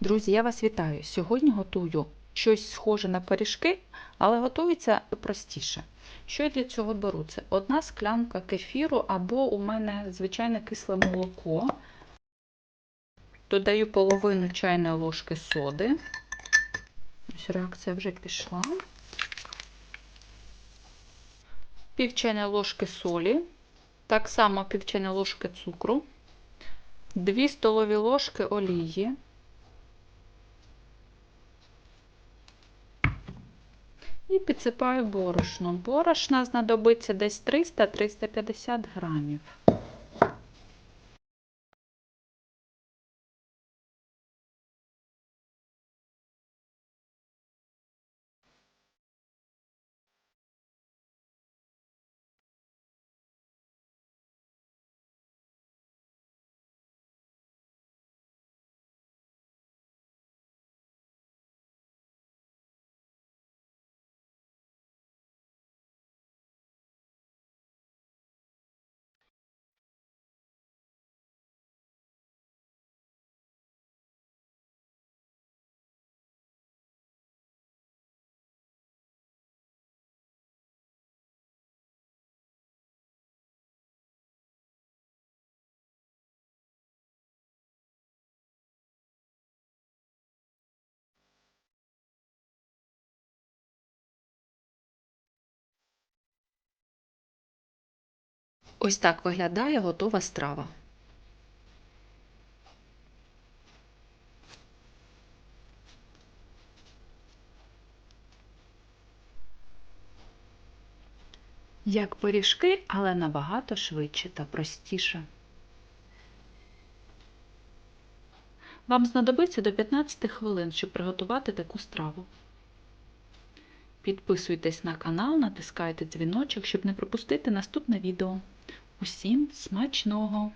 Друзі, я вас вітаю! Сьогодні готую щось схоже на пиріжки, але готується простіше. Що я для цього беру? Це одна склянка кефіру або у мене звичайне кисле молоко. Додаю половину чайної ложки соди. Ось реакція вже пішла. Пів чайної ложки солі. Так само пів чайної ложки цукру. 2 столові ложки олії. І підсипаю борошно. Борошна знадобиться десь 300-350 грамів. Ось так виглядає готова страва. Як пиріжки, але набагато швидше та простіше. Вам знадобиться до 15 хвилин, щоб приготувати таку страву. Підписуйтесь на канал, натискайте дзвіночок, щоб не пропустити наступне відео. Усім смачного!